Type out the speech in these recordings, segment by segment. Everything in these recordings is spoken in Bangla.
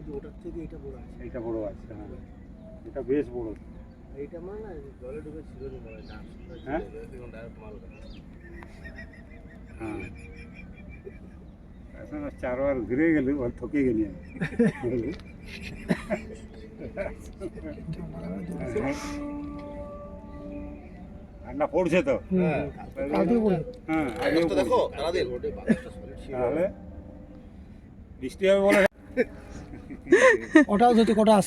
কিন্তু ওটার থেকে এটা বড় আছে। এইটা বড় আছে হ্যাঁ। এটা বেশ বড়। এইটা মাল না জলে ঢুকে ছিল নি মনে হ্যাঁ? মাল হ্যাঁ। চারবার ঘুরে গেল আর থকে গেলি আমি। ঠান্ডা পড়ছে তো? হ্যাঁ। হ্যাঁ। দেখো তাহলে বৃষ্টি হবে বলে? কটাস হচ্ছে কটাস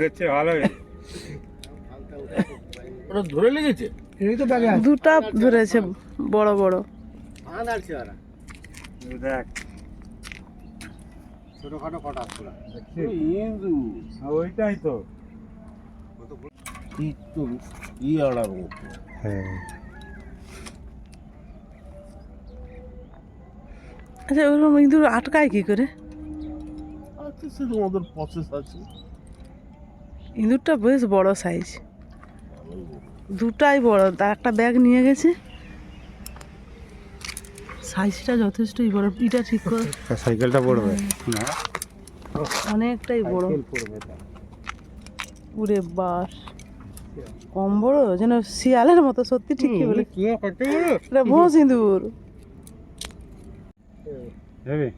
হচ্ছে ভালোই হালকা উঠে ওটা ধরে লেগেছে? এই তো ব্যাগে দুটা ধরেছে বড় বড়। আছে ওরা দেখ। ছোটখাটো কটা আসছিল ইন্দু ওইটাই তো। একটু ই আড়ার হ্যাঁ। আচ্ছা ওরকম ইঁদুর আটকায় কি করে? আচ্ছা প্রসেস আছে। ইঁদুরটা বেশ বড় সাইজ দুটাই বড় তার একটা ব্যাগ নিয়ে গেছে। সাইজটা যথেষ্টই বড় পিটা ঠিক করে। সাইকেলটা পড়বে। না। অনেকটাই বড়। উড়ে বাস। কম বড়? যেন শিয়ালের মতো সত্যি ঠিকই বলে? এটা ভোঁ সিঁদুর যাবে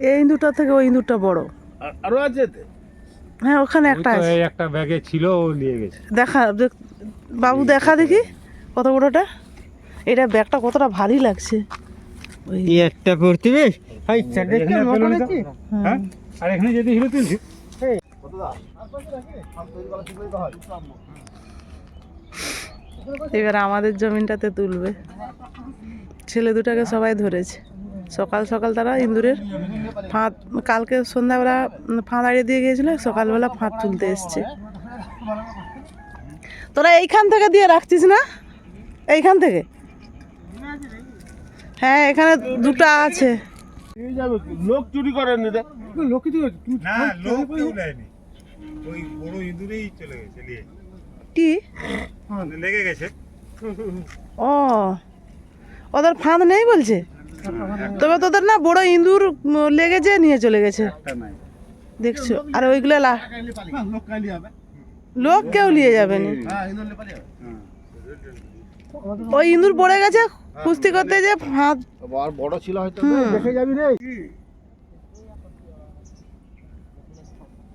এই ইঁদুরটা থেকে ওই ইঁদুরটা বড়। আরও আছে হ্যাঁ ওখানে একটা আছে। একটা ব্যাগে ছিল ও নিয়ে গেছে। দেখা দেখ- বাবু দেখা দেখি কত বড়টা। এটা ব্যাগটা কতটা ভারী লাগছে। ওই একটা পড়তে বেশ। হাই পেল হ্যাঁ। আর এখানে যদি তুলছি? কত দাম? ফার্ম তৈরি করা শিখলেই তো হয়। এবার আমাদের জমিনটাতে তুলবে। ছেলে দুটাকে সবাই ধরেছে। সকাল সকাল তারা ইন্দুরের ফাঁদ কালকে সন্ধ্যাবেলা ফাঁদ আড়িয়ে দিয়ে গিয়েছিল সকালবেলা ফাঁদ তুলতে এসছে। তোরা এইখান থেকে দিয়ে রাখছিস না? এইখান থেকে? হ্যাঁ এখানে দুটো আছে? লোক চুরি করেন নি রে লোকিত না লোক ওই বড় ইঁদুরেই চলে গেছে নিয়ে কি লেগে গেছে। ও। ওদের ফাঁদ নেই বলছে? তবে তোদের না বড় ইঁদুর উম, লেগেছে নিয়ে চলে গেছে। দেখছ? আর ওইগুলো লা- লোক কেউ নিয়ে যাবে না। হ্যাঁ হ্যাঁ। ওই ইঁদুর পড়ে গেছে কুস্তি করতে যে ফাঁদ বড় ছিল হয়তো দেখে যাবি রে এখানে ফান দিছিল না দেখ দিছে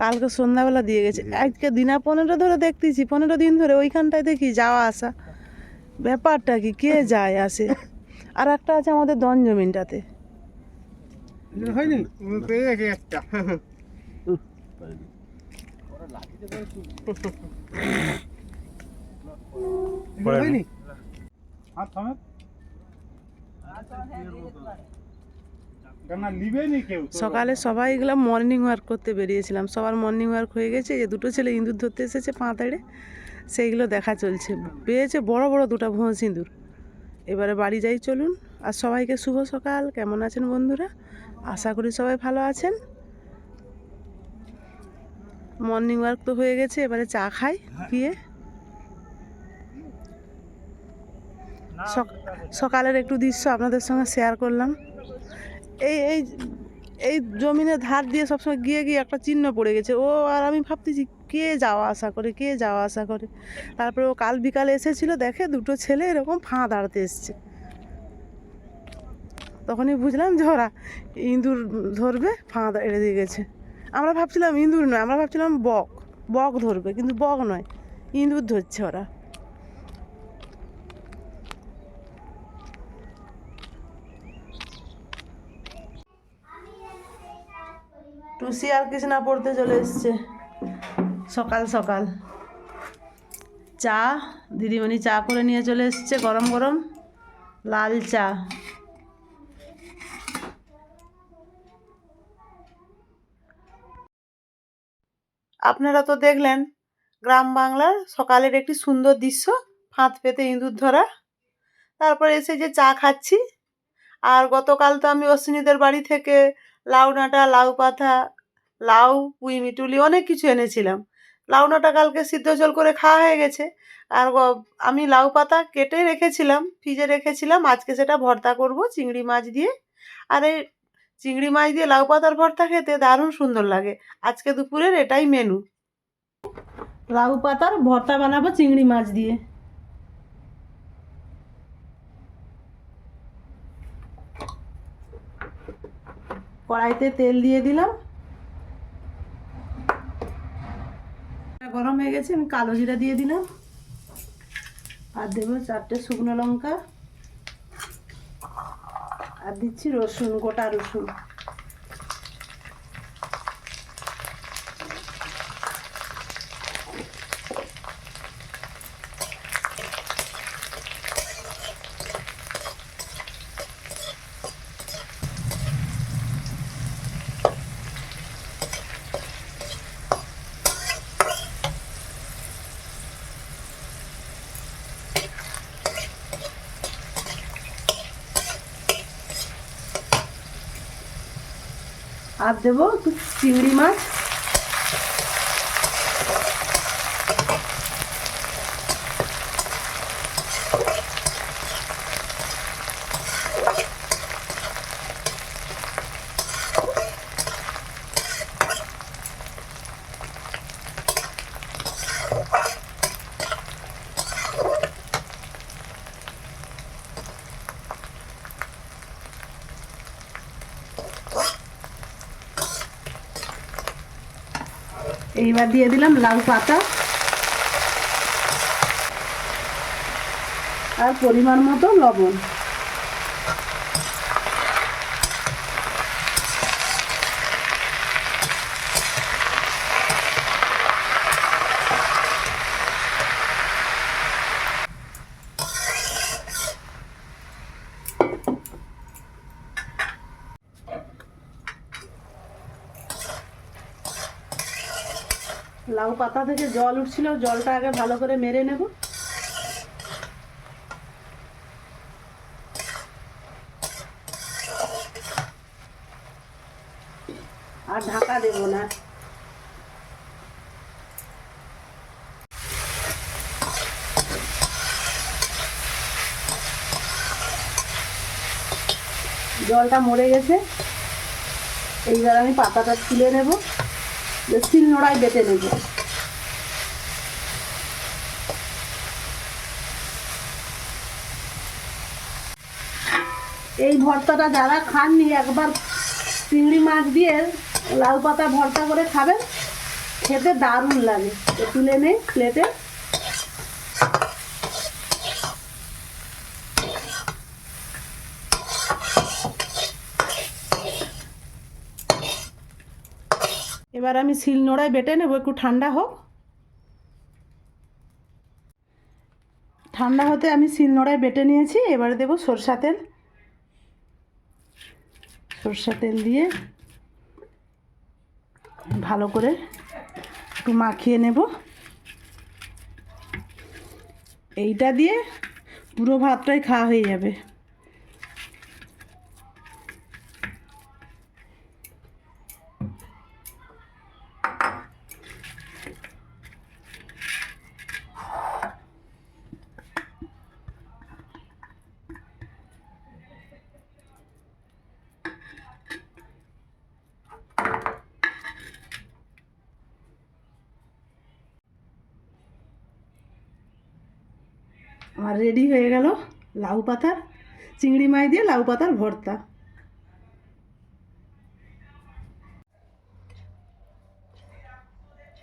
কালকে সন্ধ্যাবেলা দিয়ে গেছে। আজকে দিনা পনেরো ধরে দেখতেছি পনেরো দিন ধরে ওইখানটায় দেখি যাওয়া আসা। ব্যাপারটা কি কে যায় আসে? আর একটা আছে আমাদের দন জমিনটাতে। হাত থামে কেন লিবে নি? কেউ তো? সকালে সবাই এগুলো মর্নিং ওয়ার্ক করতে বেরিয়েছিলাম। সবার মর্নিং ওয়ার্ক হয়ে গেছে যে দুটো ছেলে ইঁদুর ধরতে এসেছে পাঁতাড়ে সেইগুলো দেখা চলছে। পেয়েছে বড় বড় দুটো ভোঁ সিঁদুর। এবারে বাড়ি যাই চলুন। আর সবাইকে শুভ সকাল। কেমন আছেন বন্ধুরা? আশা করি সবাই ভালো আছেন। মর্নিং ওয়ার্ক তো হয়ে গেছে এবারে চা খাই গিয়ে। সক- সকালের একটু দৃশ্য আপনাদের সঙ্গে শেয়ার করলাম। এই এই এই জমিনের ধার দিয়ে সবসময় গিয়ে গিয়ে একটা চিহ্ন পড়ে গেছে। ও আর আমি ভাবতেছি, কে যাওয়া আসা করে, কে যাওয়া আসা করে? তারপরে ও কাল বিকালে এসেছিল, দেখে দুটো ছেলে এরকম ফাঁ দাঁড়াতে এসছে। তখনই বুঝলাম যে ওরা ইঁদুর ধরবে ফাঁ এড়ে দিয়ে গেছে। আমরা ভাবছিলাম ইঁদুর নয়, আমরা ভাবছিলাম বক। বক ধরবে, কিন্তু বক নয়, ইঁদুর ধরছে ওরা। টুসি আর কৃষ্ণা পড়তে চলে এসছে। সকাল সকাল। চা, দিদিমণি চা করে নিয়ে চলে এসছে গরম গরম। লাল চা। আপনারা তো দেখলেন, গ্রাম বাংলার সকালের একটি সুন্দর দৃশ্য, ফাঁদ পেতে ইঁদুর ধরা। তারপর এসে যে চা খাচ্ছি, আর গতকাল তো আমি অশ্বিনীদের বাড়ি থেকে লাউ ডাঁটা, লাউ পাতা লাউ, পুঁই মিটুলি অনেক কিছু এনেছিলাম। লাউ লাউনাটা কালকে সিদ্ধ জল করে খাওয়া হয়ে গেছে। আর আমি লাউ পাতা কেটে রেখেছিলাম, ফ্রিজে রেখেছিলাম। আজকে সেটা ভর্তা করব চিংড়ি মাছ দিয়ে। আর এই চিংড়ি মাছ দিয়ে লাউ পাতার ভর্তা খেতে দারুণ সুন্দর লাগে। আজকে দুপুরের এটাই মেনু লাউ পাতার ভর্তা বানাবো চিংড়ি মাছ দিয়ে। কড়াইতে তেল দিয়ে দিলাম। গরম হয়ে গেছে, আমি কালো জিরা দিয়ে দিলাম। আর দেবো চারটে শুকনো লঙ্কা। আর দিচ্ছি রসুন, গোটা রসুন। আর দেবো চিংড়ি মাছ। এইবার দিয়ে দিলাম লাউ পাতা। আর পরিমাণ মতো লবণ। লাউ পাতা থেকে জল উঠছিল, জলটা আগে ভালো করে মেরে নেব। আর ঢাকা দেব না। জলটা মরে গেছে। এইবার আমি পাতাটা তুলে নেব। শিল নোড়ায় বেটে নেব। এই ভর্তাটা যারা খাননি, একবার চিংড়ি মাছ দিয়ে লাউ পাতা ভর্তা করে খাবেন খেতে দারুণ লাগে। তুলে নেই প্লেটে এবার আমি শিল নোড়ায় বেটে নেব, একটু ঠান্ডা হোক। ঠান্ডা হতে আমি শিল নোড়ায় বেটে নিয়েছি, এবারে দেবো সরষা তেল। সরষা তেল দিয়ে ভালো করে একটু মাখিয়ে নেব। এইটা দিয়ে পুরো ভাতটাই খাওয়া হয়ে যাবে। আমার রেডি হয়ে গেল লাউ পাতার, চিংড়ি মাছ দিয়ে লাউ পাতার ভর্তা।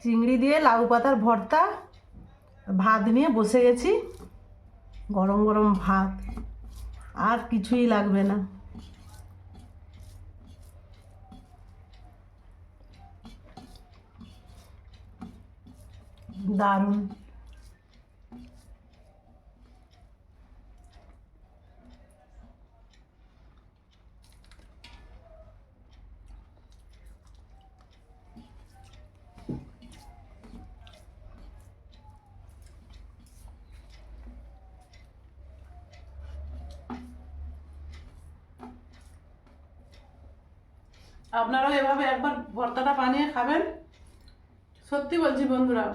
চিংড়ি দিয়ে লাউ পাতার ভর্তা, ভাত নিয়ে বসে গেছি, গরম গরম ভাত, আর কিছুই লাগবে না। দারুণ। আপনারাও এভাবে একবার ভর্তাটা বানিয়ে খাবেন। সত্যি বলছি বন্ধুরা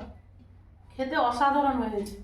খেতে অসাধারণ হয়েছে।